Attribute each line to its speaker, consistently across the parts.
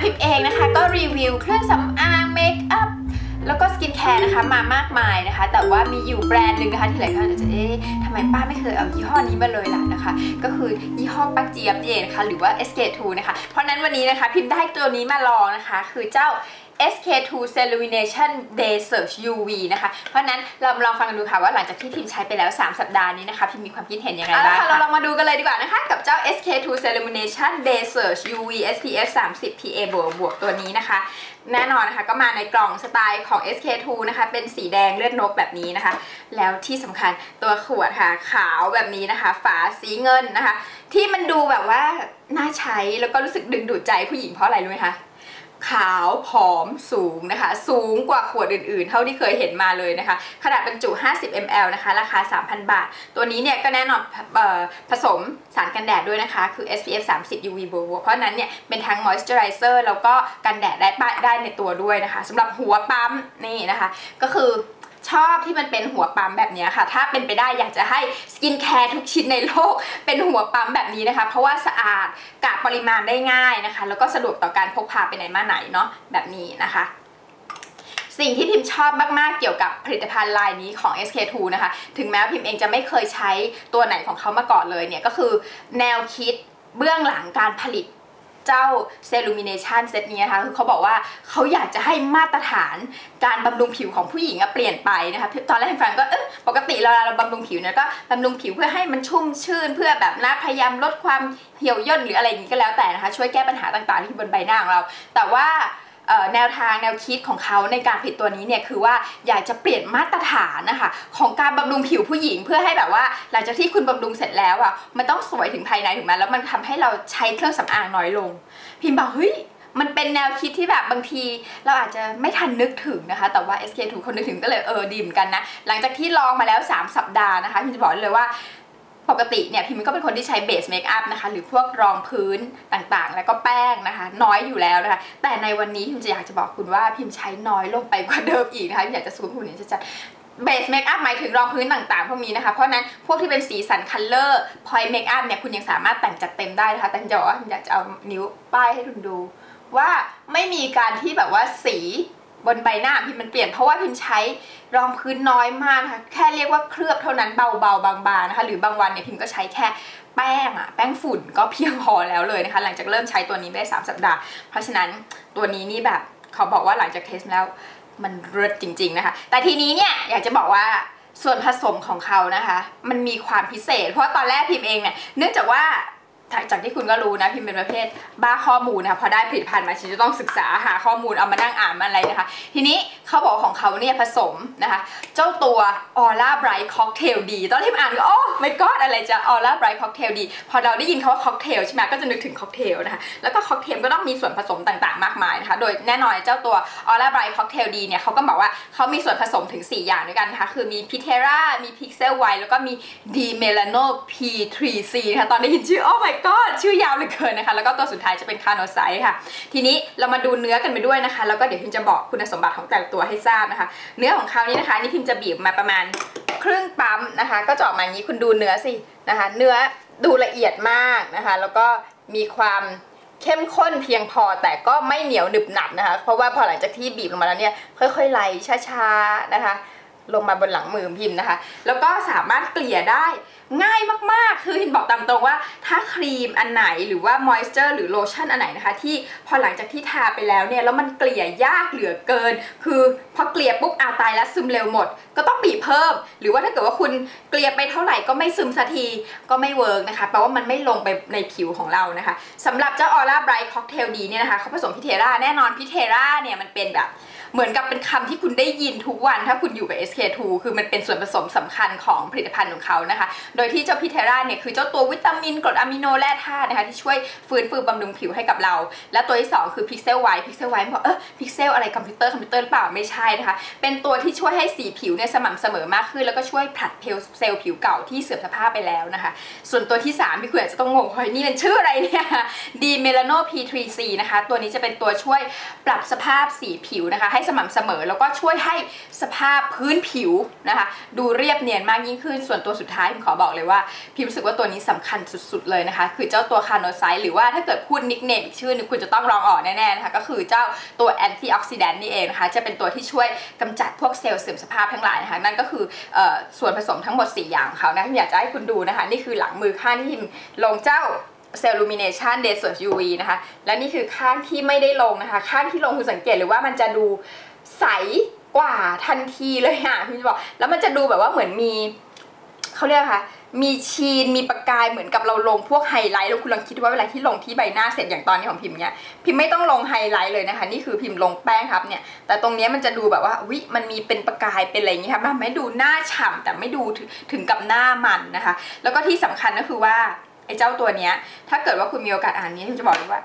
Speaker 1: พิมเองนะคะ ก็รีวิวเครื่องสำอางเมคอัพแล้วก็สกินแคร์นะคะมามากมายนะคะ แต่ว่ามีอยู่แบรนด์หนึ่งนะคะที่หลายคนอาจจะเอ๊ะทำไมป้าไม่เคยเอายี่ห้อนี้มาเลยล่ะนะคะ ก็คือยี่ห้อปักเจียบเย็นะคะหรือว่า SK2 นะคะ เพราะนั้นวันนี้นะคะพิมพ์ได้ตัวนี้มาลองนะคะ คือเจ้า SK2 Cellumination Day Search UV นะคะ เพราะนั้นเราลองฟังกันดูค่ะว่าหลังจากที่พิมพ์ใช้ไปแล้ว 3 สัปดาห์นี้นะคะ พิมพ์มีความคิดเห็นยังไงบ้างค่ะเราลองมาดูกันเลยดีกว่านะคะ กับเจ้า SK2 Cellumination Day Search UV SPF 30 PA บวกบวกตัวนี้นะคะ แน่นอนนะคะก็มาในกล่องสไตล์ของ SK2 นะคะ เป็นสีแดงเลือดนกแบบนี้นะคะ แล้วที่สำคัญตัวขวดค่ะขาวแบบนี้นะคะ ฝาสีเงินนะคะ ที่มันดูแบบว่าน่าใช้แล้วก็รู้สึกดึงดูดใจผู้หญิงเพราะอะไรรู้ไหมคะ ขาวผอมสูงนะคะ สูงกว่าขวดอื่นๆ เท่าที่เคยเห็นมาเลยนะคะ ขนาดบรรจุ 50 ml นะคะ ราคา 3,000 บาท ตัวนี้เนี่ยก็แน่นอนผสมสารกันแดดด้วยนะคะ คือ SPF 30 UV บวกเพราะนั้นเนี่ยเป็นทั้ง moisturizer แล้วก็กันแดดได้ได้ในตัวด้วยนะคะสำหรับหัวปั๊มนี่นะคะ ก็คือ ชอบที่มันเป็นหัวปั๊มแบบนี้ค่ะ ถ้าเป็นไปได้อยากจะให้สกินแคร์ทุกชิ้นในโลกเป็นหัวปั๊มแบบนี้นะคะ เพราะว่าสะอาดกะปริมาณได้ง่ายนะคะ แล้วก็สะดวกต่อการพกพาไปไหนมาไหนเนาะแบบนี้นะคะสิ่งที่พิมพ์ชอบมากๆ เกี่ยวกับผลิตภัณฑ์ลายนี้ของ SK2 นะคะ ถึงแม้พิมพ์เองจะไม่เคยใช้ตัวไหนของเขามาก่อนเลยเนี่ย ก็คือแนวคิดเบื้องหลังการผลิต เจ้าเซรูมิเนชันเซตนี้นะคะคือเขาบอกว่าเขาอยากจะให้มาตรฐานการบำรุงผิวของผู้หญิงเปลี่ยนไปนะคะตอนแรกฟังก็เออปกติเราเราบำรุงผิวเนี่ยก็บำรุงผิวเพื่อให้มันชุ่มชื่น เพื่อแบบนะพยายามลดความเหี่ยวย่นหรืออะไรอย่างนี้ก็แล้วแต่นะคะช่วยแก้ปัญหาต่างๆที่บนใบหน้าของเรา แต่ว่า แนวทางแนวคิดของเขาในการผลิตตัวนี้เนี่ยคือว่าอยากจะเปลี่ยนมาตรฐานนะคะของการบำรุงผิวผู้หญิง เพื่อให้แบบว่า หลังจากที่คุณบำรุงเสร็จแล้วอะมันต้องสวยถึงภายในถึงม้แล้วมันทำให้เราใช้เครื่องสำอางน้อยลง พิมพ์บอกเฮ้ยมันเป็นแนวคิดที่แบบบางทีเราอาจจะไม่ทันนึกถึงนะคะ แต่ว่า SK2 คนนึกถึงก็เลยเออดีเหมือนกันนะ หลังจากที่ลองมาแล้ว 3 สัปดาห์นะคะพิมจะบอกเลยว่า ปกติเนี่ยพิมก็เป็นคนที่ใช้เบสเมคอัพนะคะหรือพวกรองพื้นต่างๆ แล้วก็แป้งนะคะ น้อยอยู่แล้วนะคะแต่ในวันนี้พิมจะอยากจะบอกคุณว่าพิมใช้น้อยลงไปกว่าเดิมอีกนะคะอยากจะซูมคุณนี้จะจัดเบสเมคอัพหมายถึงรองพื้นต่างๆพวกนี้นะคะ เพราะนั้นพวกที่เป็นสีสันคัลเลอร์พอยเมคอัพเนี่ยคุณยังสามารถแต่งจัดเต็มได้นะคะ แต่จะบอกว่าพิมอยากจะเอานิ้วป้ายให้คุณดู ว่าไม่มีการที่แบบว่าสี บนใบหน้าพิมมันเปลี่ยนเพราะว่าพิมใช้รองพื้นน้อยมากนะคะแค่เรียกว่าเคลือบเท่านั้นเบาๆบางๆนะคะ หรือบางวันเนี่ยพิมก็ใช้แค่แป้งอะแป้งฝุ่นก็เพียงพอแล้วเลยนะคะ หลังจากเริ่มใช้ตัวนี้ได้ 3 สัปดาห์ เพราะฉะนั้นตัวนี้นี่แบบเขาบอกว่าหลังจากเทสแล้วมันเลิศจริง ๆนะคะ แต่ทีนี้เนี่ยอยากจะบอกว่าส่วนผสมของเขานะคะ มันมีความพิเศษ เพราะตอนแรกพิมเองเนี่ยเนื่องจากว่า จากที่คุณก็รู้นะพิมเป็นประเภทบ้าข้อมูลนะคะพอได้ผลิตภัณฑ์มาฉันจะต้องศึกษาหาข้อมูลเอามานั่งอ่านมาอะไรนะคะ ทีนี้เขาบอกของเขาเนี่ยผสมนะคะ เจ้าตัวออร่าไบรท์ค็อกเทลดีตอนที่อ่านก็โอ้ไม่กอดอะไรจะออร่าไบรท์ค็อกเทลดีพอเราได้ยินคาว่าค็อกเทลใช่ไหมก็จะนึกถึงค็อกเทลนะคะแล้วก็ค็อกเทลก็ต้องมีส่วนผสมต่างๆ มากมายนะคะโดยแน่นอนเจ้าตัวออร่าไบรท์ค็อกเทลดีเนี่ยเขาก็บอกว่าเขามีส่วนผสมถึง 4 อย่างด้วยกันนะคะคือมีพิเทรามีพิกเซลไวแล้วก็มีดีเมลานโน P3C นะคะตอนได้ยินชื่อโอ้ my god ชื่อยาวเหลือเกินนะคะ แล้วก็ตัวสุดท้ายจะเป็นคาโนไซต์ค่ะ ทีนี้เรามาดูเนื้อกันไปด้วยนะคะ แล้วก็เดี๋ยวพิมจะบอกคุณสมบัติของแต่ละตัวให้ทราบนะคะ เนื้อของเขานี่นะคะ นี่พิมจะบีบมาประมาณครึ่งปั๊มนะคะ ก็จะออกมาอย่างนี้คุณดูเนื้อสินะคะ เนื้อดูละเอียดมากนะคะ แล้วก็มีความเข้มข้นเพียงพอแต่ก็ไม่เหนียวหนึบหนับนะคะ เพราะว่าพอหลังจากที่บีบลงมาแล้วเนี่ยค่อยๆไหลช้าๆนะคะ ลงมาบนหลังมือพิมพ์นะคะ แล้วก็สามารถเกลี่ยได้ ง่ายมากๆ คือหินบอกตามตรงว่า ถ้าครีมอันไหนหรือว่ามอยส์เจอร์หรือโลชั่นอันไหนนะคะ ที่พอหลังจากที่ทาไปแล้วเนี่ย แล้วมันเกลี่ยยากเหลือเกิน คือพอเกลี่ยปุ๊บอาตายแล้วซึมเร็วหมด ก็ต้องบีบเพิ่ม หรือว่าถ้าเกิดว่าคุณเกลี่ยไปเท่าไหร่ก็ไม่ซึมสักทีก็ไม่เวิร์กนะคะแปลว่ามันไม่ลงไปในผิวของเรานะคะสำหรับเจ้าออร่าไบรท์ค็อกเทลดีเนี่ยนะคะเขาผสมพิเทราแน่นอนพิเทราเนี่ยมันเป็นแบบ เหมือนกับเป็นคำที่คุณได้ยินทุกวันถ้าคุณอยู่กับ SK2 คือมันเป็นส่วนผสมสำคัญของผลิตภัณฑ์ของเขานะคะ โดยที่เจ้าพิเทราเนี่ยคือเจ้าตัววิตามินกรดอะมิโนแร่ธาตุนะคะที่ช่วยฟื้นฟูบำรุงผิวให้กับเรา และตัวที่ 2 คือพิกเซลไวท์พิกเซลไวท์บอกเออพิกเซลอะไรคอมพิวเตอร์คอมพิวเตอร์หรือเปล่าไม่ใช่นะคะ เป็นตัวที่ช่วยให้สีผิวเนี่ยสม่ำเสมอมากขึ้น แล้วก็ช่วยผลัดเซลล์ผิวเก่าที่เสื่อมสภาพไปแล้วนะคะ ส่วนตัวที่3พี่คุณอาจจะต้องงงเฮ้ยนี่เป็นชื่ออะไรเนี่ยดีเมลาโน P3C นะคะตัวนี้จะเป็นตัวช่วยปรับสภาพสีผิวนะคะใให้สม่ำเสมอ แล้วก็ช่วยให้สภาพพื้นผิวนะคะ ดูเรียบเนียนมากยิ่งขึ้น ส่วนตัวสุดท้ายพิมขอบอกเลยว่าพิมรู้สึกว่าตัวนี้สำคัญสุดๆเลยนะคะ คือเจ้าตัวคาโนไซต์หรือว่าถ้าเกิดพูดนิกเนมอีกชื่อนึงคุณจะต้องลองออกแน่ๆนะคะ ก็คือเจ้าตัวแอนตี้ออกซิแดนต์นี่เองนะคะ จะเป็นตัวที่ช่วยกำจัดพวกเซลล์เสื่อมสภาพทั้งหลายนะคะ นั่นก็คือออส่วนผสมทั้งหมด 4 อย่างของเขานะพิมอยากจะให้คุณดูนะคะ นี่คือหลังมือข้างที่พิมลงเจ้า เซลลูมิเนชันเดย์เซอร์ UV นะคะ และนี่คือข้างที่ไม่ได้ลงนะคะ ข้างที่ลงคุณสังเกตเลยว่ามันจะดูใสกว่าทันทีเลยอะพี่จะบอกแล้วมันจะดูแบบว่าเหมือนมีเขาเรียกค่ะมีชีนมีประกายเหมือนกับเราลงพวกไฮไลท์แล้วคุณลองคิดว่าเวลาที่ลงที่ใบหน้าเสร็จอย่างตอนนี้ของพิมพ์เนี่ยพิมพ์ไม่ต้องลงไฮไลท์เลยนะคะ นี่คือพิมพ์ลงแป้งครับเนี่ย แต่ตรงนี้มันจะดูแบบว่าวิมันมีเป็นประกายเป็นอะไรอย่างนี้ค่ะมันไม่ดูหน้าฉ่ำแต่ไม่ดูถึงถึงกับหน้ามันนะคะ แล้วก็ที่สำคัญก็คือว่า ไอ้เจ้าตัวเนี้ยถ้าเกิดว่าคุณมีโอกาสอ่านนี้พิมจะบอกเลยว่า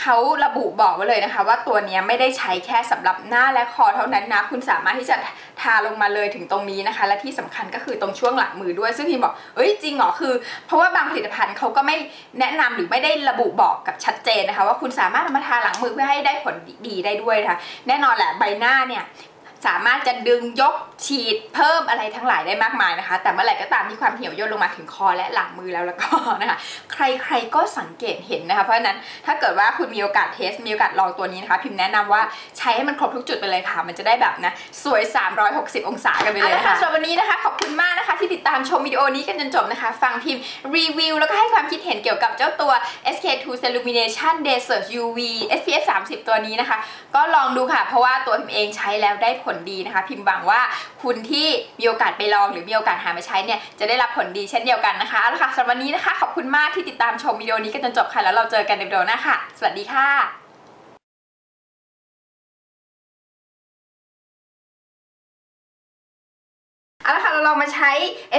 Speaker 1: เขาระบุบอกไว้เลยนะคะ ว่าตัวนี้ไม่ได้ใช้แค่สำหรับหน้าและคอเท่านั้นนะ คุณสามารถที่จะทาลงมาเลยถึงตรงนี้นะคะ และที่สำคัญก็คือตรงช่วงหลังมือด้วย ซึ่งพิมบอกเอ้ยจริงเหรอคือ เพราะว่าบางผลิตภัณฑ์เขาก็ไม่แนะนำหรือไม่ได้ระบุบอกกับชัดเจนนะคะ ว่าคุณสามารถเอามาทาหลังมือเพื่อให้ได้ผลดีได้ด้วยนะคะแน่นอนแหละใบหน้าเนี่ย สามารถจะดึงยกฉีดเพิ่มอะไรทั้งหลายได้มากมายนะคะ แต่เมื่อไหร่ก็ตามที่ความเหี่ยวย่นลงมาถึงคอและหลังมือแล้วแล้วก็นะคะใครๆก็สังเกตเห็นนะคะ เพราะฉะนั้นถ้าเกิดว่าคุณมีโอกาสเทส มีโอกาสลองตัวนี้นะคะพิมพ์แนะนำว่าใช้ให้มันครบทุกจุดไปเลยค่ะ มันจะได้แบบนะสวย 360 องศากันไปเลยค่ะสำหรับวันนี้นะคะขอบคุณมากนะคะ ที่ติดตามชมวิดีโอนี้กันจนจบนะคะ ฟังพิมพ์รีวิวแล้วก็ให้ความคิดเห็นเกี่ยวกับเจ้าตัว SK2 Illumination Day Search UV SPF 30 ตัวนี้นะคะ ก็ลองดูค่ะ เพราะว่าตัวพิมพ์เองใช้แล้วได้ผลดีนะคะ พิมพ์หวังว่าคุณที่มีโอกาสไปลอง หรือมีโอกาสหามาใช้เนี่ยจะได้รับผลดีเช่นเดียวกันนะคะเอาละค่ะสำหรับวันนี้นะคะขอบคุณมากที่ติดตามชมวิดีโอนี้กันจนจบค่ะแล้วเราเจอกันในวิดีโอหน้าค่ะ สวัสดีค่ะ เอาละค่ะ เราลองมาใช้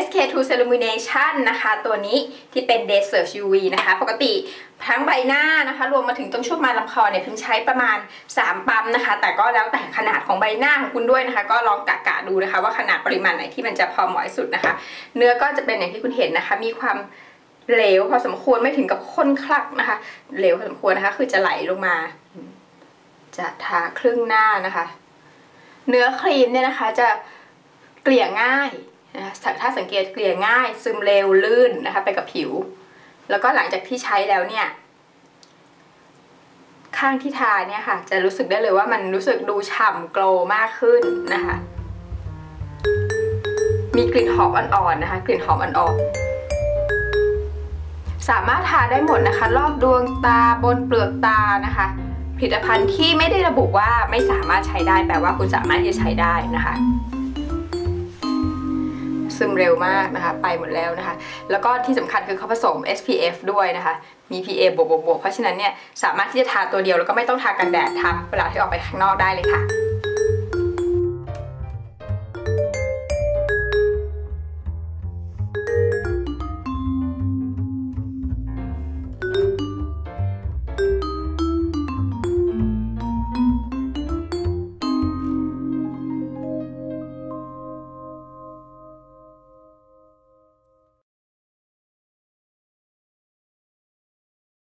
Speaker 1: SK2 Illumination นะคะ ตัวนี้ที่เป็น Day Search UV นะคะ ปกติทั้งใบหน้านะคะ รวมมาถึงตรงช่วงมาลำคอเนี่ยพิมใช้ประมาณ 3 ปั๊มนะคะ แต่ก็แล้วแต่ขนาดของใบหน้าของคุณด้วยนะคะ ก็ลองกะกะดูนะคะ ว่าขนาดปริมาณไหนที่มันจะพอเหมาะที่สุดนะคะ เนื้อก็จะเป็นอย่างที่คุณเห็นนะคะ มีความเหลวพอสมควรไม่ถึงกับข้นคลักนะคะ เหลวพอสมควรนะคะ คือจะไหลลงมา จะทาครึ่งหน้านะคะ เนื้อครีมเนี่ยนะคะจะ เกลี่ยง่ายนะคะถ้าสังเกตเกลี่ยง่าย ซึมเร็วลื่นนะคะไปกับผิว แล้วก็หลังจากที่ใช้แล้วเนี่ย ข้างที่ทาเนี่ยค่ะ จะรู้สึกได้เลยว่ามันรู้สึกดูฉ่ำโกลมากขึ้นนะคะ มีกลิ่นหอมอ่อนๆนะคะ กลิ่นหอมอ่อนๆสามารถทาได้หมดนะคะ รอบดวงตาบนเปลือกตานะคะ ผลิตภัณฑ์ที่ไม่ได้ระบุว่าไม่สามารถใช้ได้แปลว่าคุณสามารถที่จะใช้ได้นะคะ ซึมเร็วมากนะคะ ไปหมดแล้วนะคะ แล้วก็ที่สำคัญคือเขาผสม SPF ด้วยนะคะ มี PA บวกบวกบวกเพราะฉะนั้นเนี่ยสามารถที่จะทาตัวเดียวแล้วก็ไม่ต้องทากันแดดทับเวลาที่ออกไปข้างนอกได้เลยค่ะ